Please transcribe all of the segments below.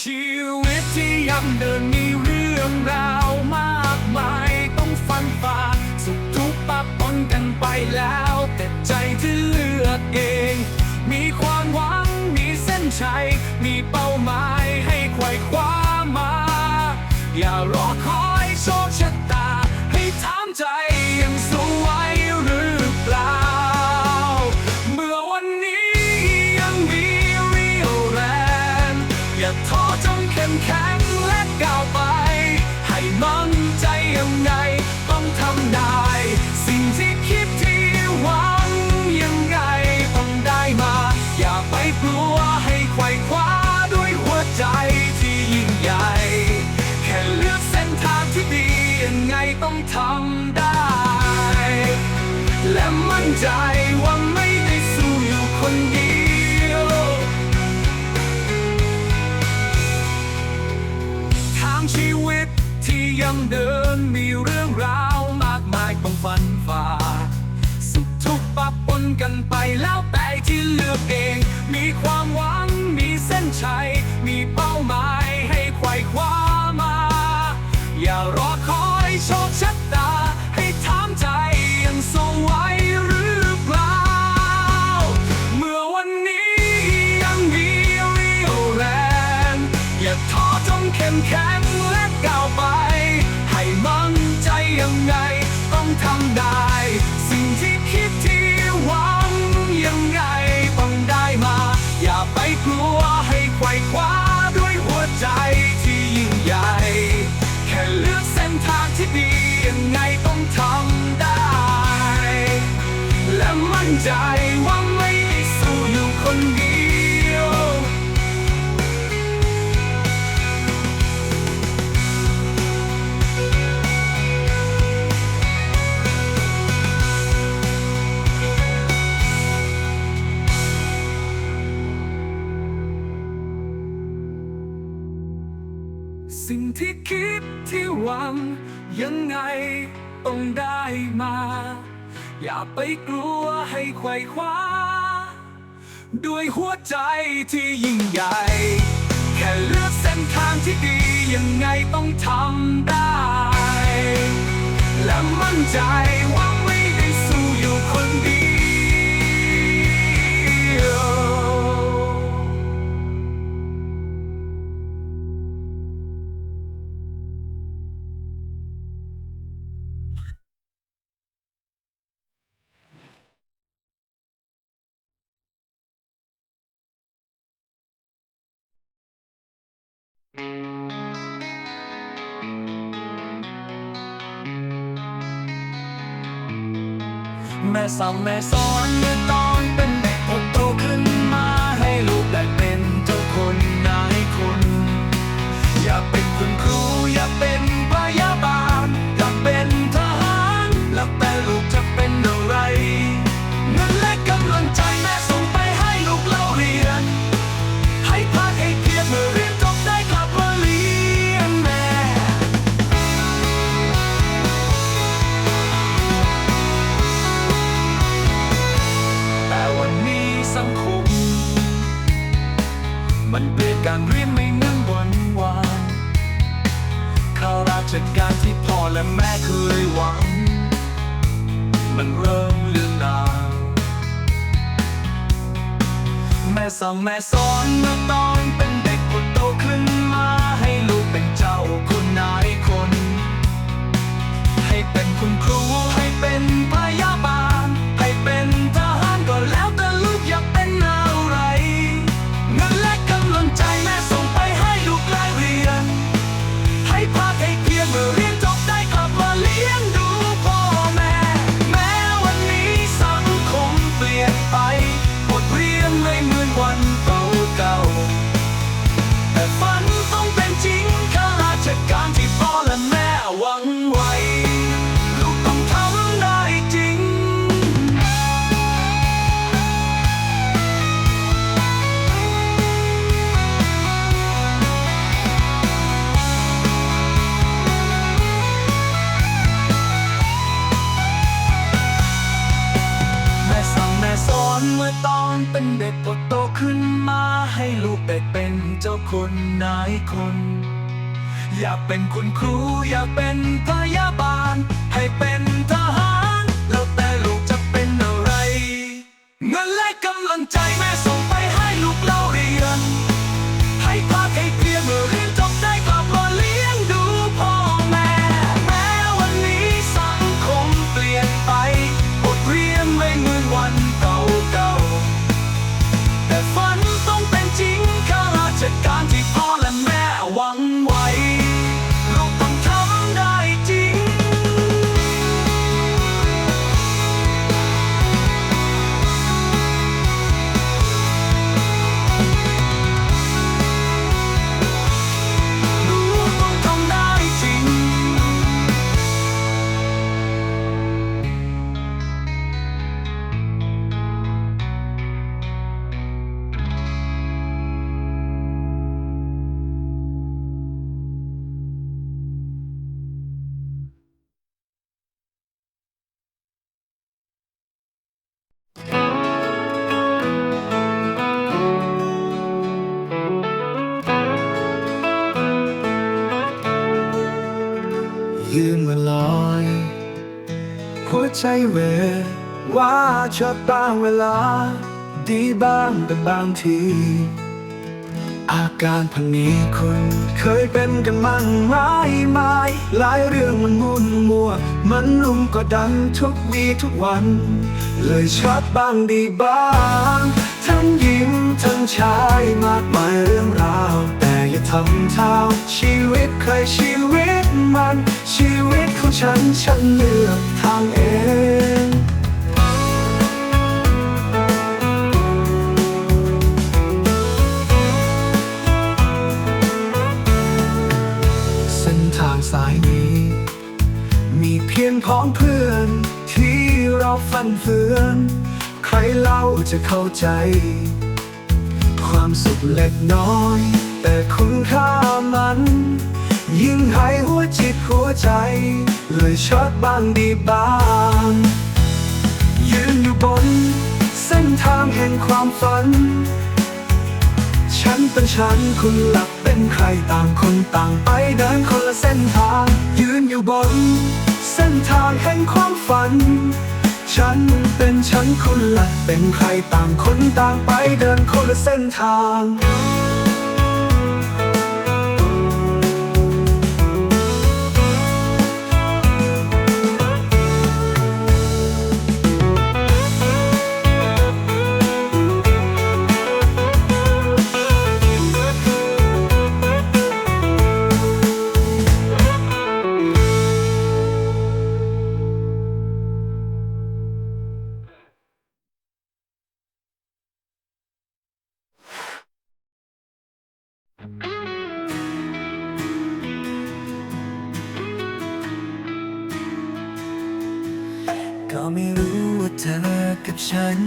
ชีวิตที่ยังเดินมีเรื่องราวมากมาย ต้องฟันฝ่าสุขทุกข์ปะปนกันไปแล้ว แต่ใจที่เลือกเอง มีความหวังมีเส้นชัย มีเป้าหมายให้ไขว่คว้ามา อย่ารอคอยโชคชะตาให้ถามใจ ใจที่ยิ่งใหญ่ แค่เลือกเส้นทางที่ดียังไงต้องทำได้ และมั่นใจว่าไม่ได้สู้อยู่คนเดียว ทางชีวิตที่ยังเดินมีเรื่องราวมากมายต้องฟันฝ่า หวัง ยังไงต้องได้มา อย่าไปกลัวให้ไขว่คว้า ด้วยหัวใจที่ยิ่งใหญ่ แค่เลือกเส้นทางที่ดี ยังไงต้องทำได้ และมั่นใจว่าไม่ได้สู้อยู่คนเดียว แม่สั่ง และแม่เคยหวัง มันเริ่มเลือนดางแม่สั่งแม่สอนเมื่อตอนเป็นเด็กคนโตขึ้นมาให้ลูกเป็นเจ้าคุณนายคน ให้เป็นคุณครูให้เป็นพยา อยากเป็นคุณครูอยากเป็นพยาบาล ใจเวว่าชอบบางเวลา ดีบ้างเป็นบางที อาการพันนี้คุณเคยเป็นกันมั่งไหมไหมหลายเรื่องมันมุ่นมัว มันลุ่มก็ดันทุกวีทุกวัน เลยชอบบ้างดีบ้าง ทั้งหญิงทั้งชายมากมายเรื่องราว แต่อย่าทำเท่าชีวิตใครชีวิต มัน ชีวิตของฉันฉันเลือกทางเองเส้นทางสายนี้ มีเพียงพ้องเพื่อน ที่เราฟันเฟือน ใครเล่าจะเข้าใจ ความสุขเล็กน้อย แต่คุณค่ามัน ยิ่งให้ หัวใจ เลยชดบ้างดีบ้าง ยืนอยู่บน เส้นทางแห่งความฝัน ฉันเป็นฉันคุณหลักเป็นใครต่างคนต่างไปเดินคนละเส้นทาง ยืนอยู่บน เส้นทางแห่งความฝัน ฉันเป็นฉันคุณหลักเป็นใครต่างคนต่างไปเดินคนละเส้นทาง ก็ไม่รู้ว่าเธอกับฉัน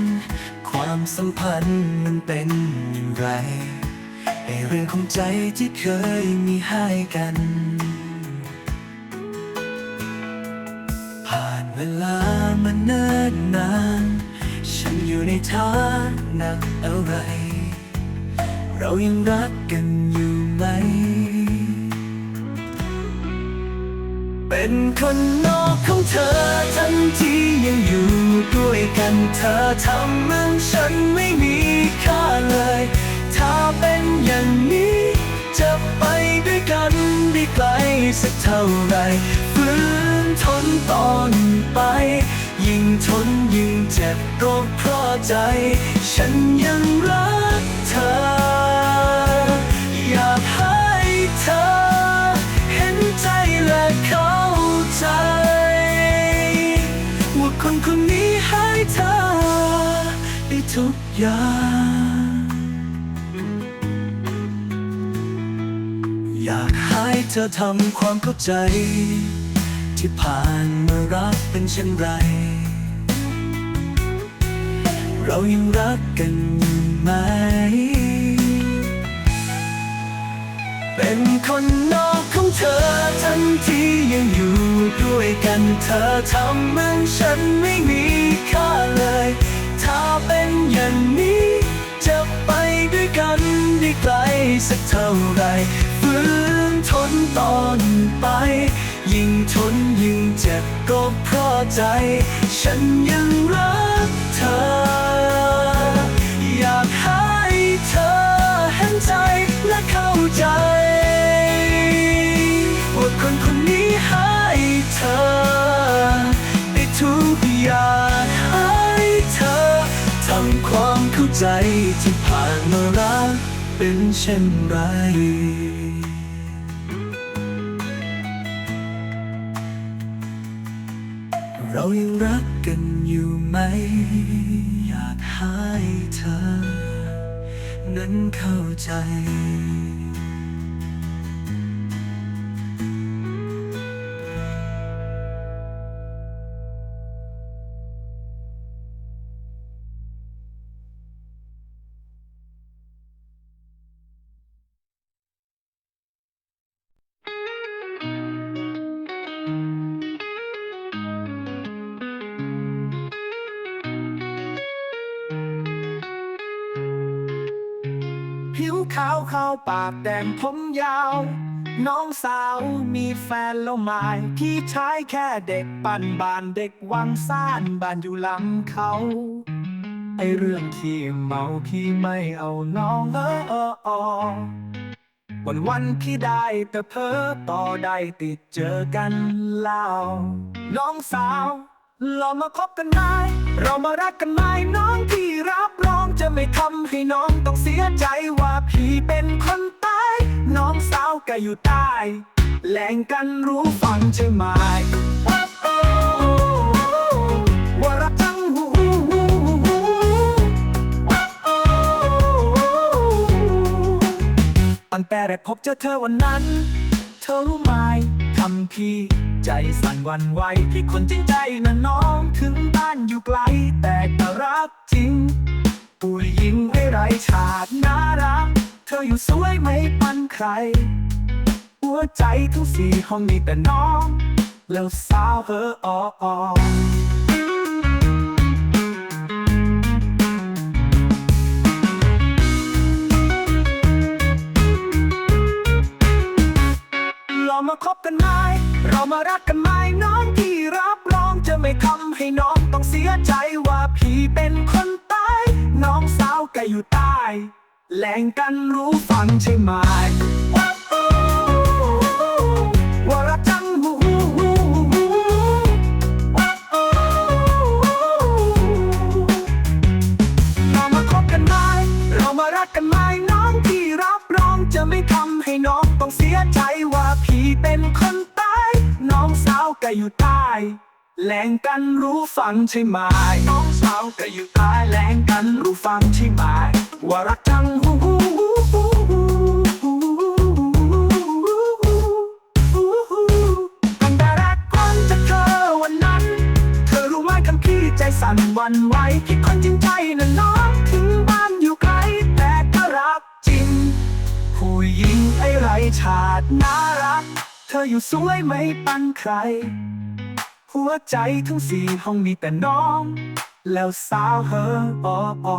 ความสัมพันธ์มันเป็นอย่างไรไอเรื่องของใจที่เคยมีให้กัน ผ่านเวลามาเนิ่นนาน ฉันอยู่ในฐานะอะไร เรายังรักกันอยู่ไหม เป็นคนนอกของเธอทั้งที่ยังอยู่ด้วยกันเธอทำเหมือนฉันไม่มีค่าเลย ถ้าเป็นอย่างนี้จะไปด้วยกันได้ไกลสักเท่าไหรฝืนทนตอนไป ยิ่งทนยิ่งเจ็บก็เพราะใจ ฉันยังรักเธอ ทุกอย่าง อยากให้เธอทำความเข้าใจ ที่ผ่านมารักเป็นเช่นไร เรายังรักกันอยู่ไหม เป็นคนนอกของเธอทั้งที่ยังอยู่ด้วยกันเธอทำเหมือนฉันไม่มี ตอนไป ยิ่งทนยิ่งเจ็บก็เพราะใจ ฉันยังรักเธอ อยากให้เธอเห็นใจและเข้าใจว่าคนคนนี้ให้เธอได้ทุกอย่างให้เธอทำความเข้าใจที่ผ่านมารักเป็นเช่นไร นั้นเข้าใจ ผิวขาวเข้าปากแดงผมยาว น้องสาวมีแฟนแล้วไมายพี่ชายแค่เด็กปั่นบานเด็กวังซ่านบ้านอยู่หลังเขา ไอเรื่องที่เมาพี่ไม่เอาน้องเออเออออวันวันพี่ได้แต่เพ้อต่อได้ติดเจอกันแล้ว น้องสาวเรามาคบกันไหม เรามารักกันไหมน้องพี่รับรองจะไม่ทำให้น้องต้องเสียใจว่าพี่เป็นคนตายน้องสาวก็อยู่ใต้แหล่งกันรู้ฟังใช่ไหมว่ารักจังหูตั้งแต่แรกพบเจอเธอวันนั้น เธอรู้ไหมำพี่ใจสั่นวันไหวพี่คนจริงใจนะน้องถึงบ้านอยู่ไกล แต่ก็รักจริงผู้หญิงไม่ไรชาดน่ารัก เธออยู่สวยไม่ปันใคร หัวใจทั้งสี่ห้องมีแต่น้อง แล้วสาวเธอออ มาคบกันไหม เรามารักกันไหมน้องที่รับรองจะไม่ทำให้น้องต้องเสียใจว่าพี่เป็นคนตายน้องสาวก็อยู่ใต้แหล่งกันรู้ฟังใช่ไหม อยู่ใต้แหลงกันรู้ฟังใช่ไหมน้องสาวก็อยู่ใต้แหลงกันรู้ฟังใช่ไหมว่ารักจังหูตั้งแต่แรกก่อนจะเธอวันนั้น เธอรู้ไหมคำพี่ใจสั่นวันไหวพี่คนจริงใจนะน้องถึงบ้านอยู่ไกลแต่ก็รักจริง ผู้หญิงไอ้ไรชาติน่ารัก เธออยู่สวยไม่ปันใคร หัวใจทั้งสี่ห้องมีแต่น้อง แล้วสาวเฮอออ